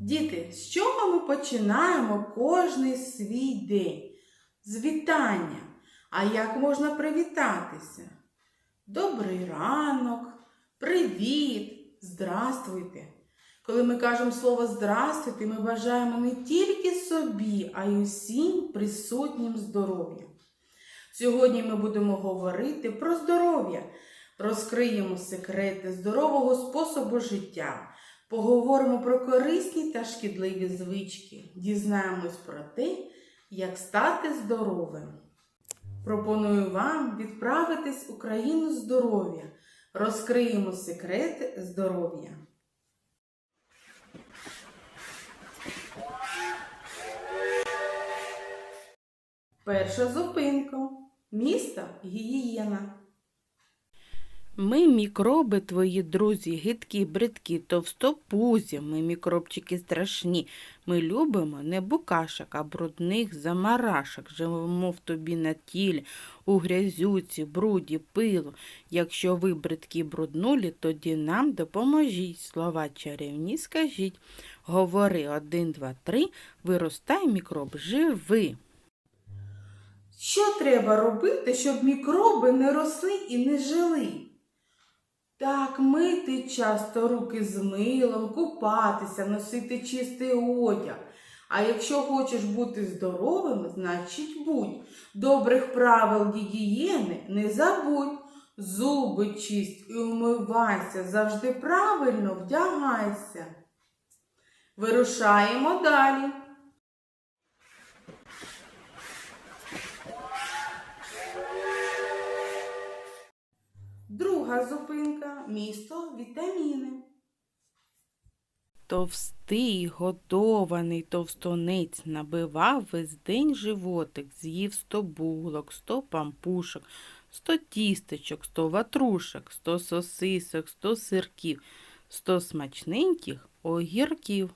Діти, з чого ми починаємо кожний свій день? З вітання. А як можна привітатися? Добрий ранок, привіт, здравствуйте. Коли ми кажемо слово здравствуйте, ми бажаємо не тільки собі, а й усім присутнім здоров'я. Сьогодні ми будемо говорити про здоров'я, розкриємо секрети здорового способу життя, поговоримо про корисні та шкідливі звички, дізнаємось про те, як стати здоровим. Пропоную вам відправитись у країну здоров'я, розкриємо секрети здоров'я. Перша зупинка. Місто гігієна. Ми мікроби, твої друзі, гидкі, бридкі, товстопузі, ми мікробчики страшні. Ми любимо не букашок, а брудних замарашок. Живемо в тобі на тілі, у грязюці, бруді, пилу. Якщо ви бридкі бруднулі, тоді нам допоможіть. Слова чарівні скажіть. Говори один, два, три, виростай мікроб, живи. Що треба робити, щоб мікроби не росли і не жили? Так, мити часто руки з милом, купатися, носити чистий одяг. А якщо хочеш бути здоровим, значить будь. Добрих правил гігієни не забудь. Зуби чисть і умивайся, завжди правильно вдягайся. Вирушаємо далі. Друга зупинка місто вітаміни. Товстий, годований товстонець набивав весь день животик, з'їв сто булок, сто пампушок, сто тістечок, сто ватрушок, сто сосисок, сто сирків, сто смачненьких огірків.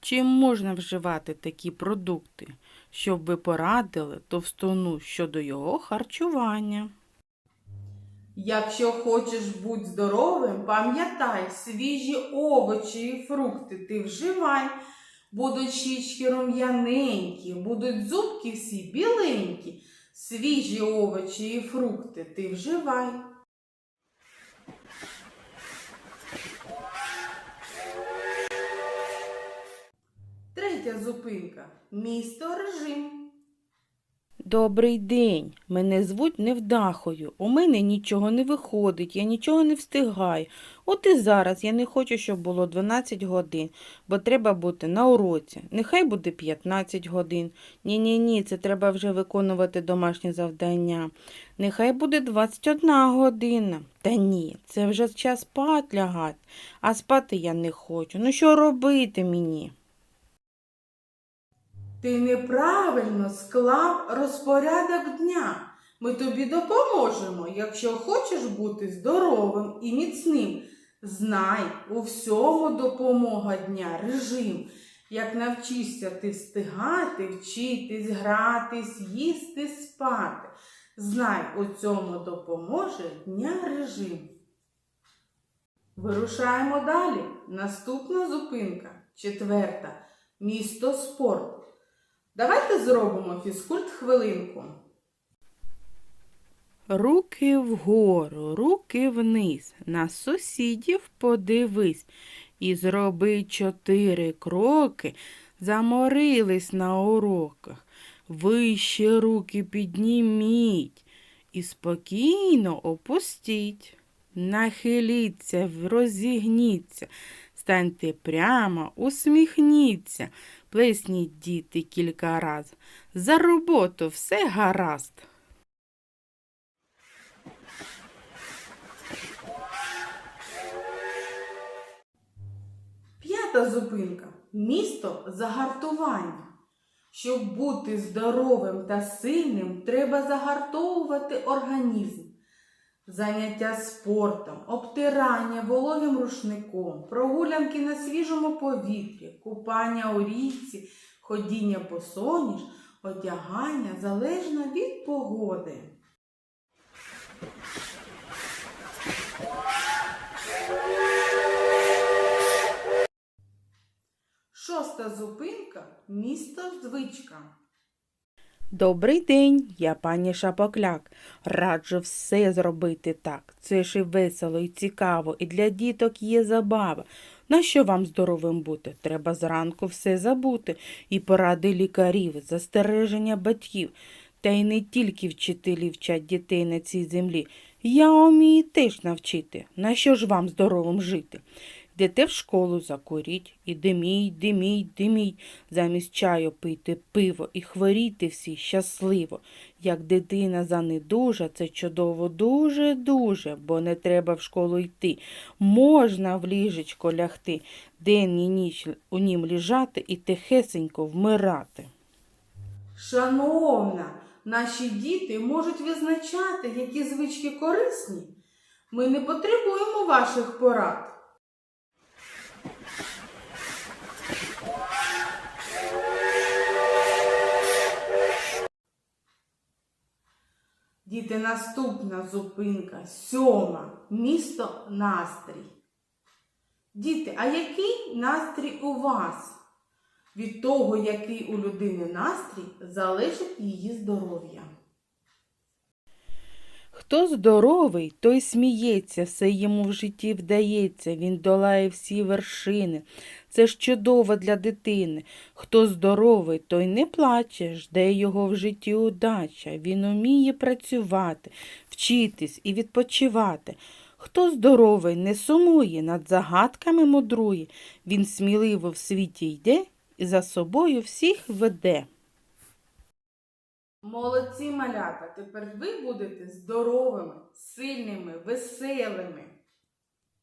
Чим можна вживати такі продукти, щоб ви порадили товстону щодо його харчування? Якщо хочеш бути здоровим, пам'ятай, свіжі овочі і фрукти ти вживай. Будуть щічки рум'яненькі, будуть зубки всі біленькі. Свіжі овочі і фрукти ти вживай. Третя зупинка. Місто режим. Добрий день. Мене звуть Невдахою. У мене нічого не виходить, я нічого не встигаю. От і зараз я не хочу, щоб було 12 годин, бо треба бути на уроці. Нехай буде 15 годин. Ні-ні-ні, це треба вже виконувати домашнє завдання. Нехай буде 21 година. Та ні, це вже час спати лягати, а спати я не хочу. Ну що робити мені? Ти неправильно склав розпорядок дня. Ми тобі допоможемо, якщо хочеш бути здоровим і міцним. Знай, у всьому допомога дня, режим. Як навчишся ти встигати, вчитись, гратись, їсти, спати. Знай, у цьому допоможе дня режим. Вирушаємо далі. Наступна зупинка, четверта. Місто спорту. Давайте зробимо фізкульт хвилинку. Руки вгору, руки вниз, на сусідів подивись і зроби чотири кроки, заморились на уроках. Вище руки підніміть і спокійно опустіть. Нахиліться, розігніться, станьте прямо, усміхніться, плесніть діти кілька раз. За роботу все гаразд. П'ята зупинка місто загартування. Щоб бути здоровим та сильним, треба загартовувати організм. Заняття спортом, обтирання вологим рушником, прогулянки на свіжому повітрі, купання у річці, ходіння по соніж, одягання залежно від погоди. Шоста зупинка місто звичка. Добрий день, я пані Шапокляк. Раджу все зробити так. Це ж і весело, і цікаво, і для діток є забава. На що вам здоровим бути? Треба зранку все забути. І поради лікарів, застереження батьків. Та й не тільки вчителі вчать дітей на цій землі. Я умію теж навчити. На що ж вам здоровим жити? Йдете в школу, закуріть, і диміть, диміть, диміть, замість чаю пийте пиво і хворійте всі щасливо. Як дитина занедужа, це чудово дуже-дуже, бо не треба в школу йти. Можна в ліжечко лягти, день і ніч у нім лежати і тихесенько вмирати. Шановна, наші діти можуть визначати, які звички корисні. Ми не потребуємо ваших порад. Діти, наступна зупинка, сьома, місто настрій. Діти, а який настрій у вас? Від того, який у людини настрій, залежить її здоров'я. Хто здоровий, той сміється, все йому в житті вдається, він долає всі вершини. Це ж чудово для дитини. Хто здоровий, той не плаче, жде його в житті удача. Він уміє працювати, вчитись і відпочивати. Хто здоровий, не сумує, над загадками мудрує, він сміливо в світі йде і за собою всіх веде. Молодці малята, тепер ви будете здоровими, сильними, веселими.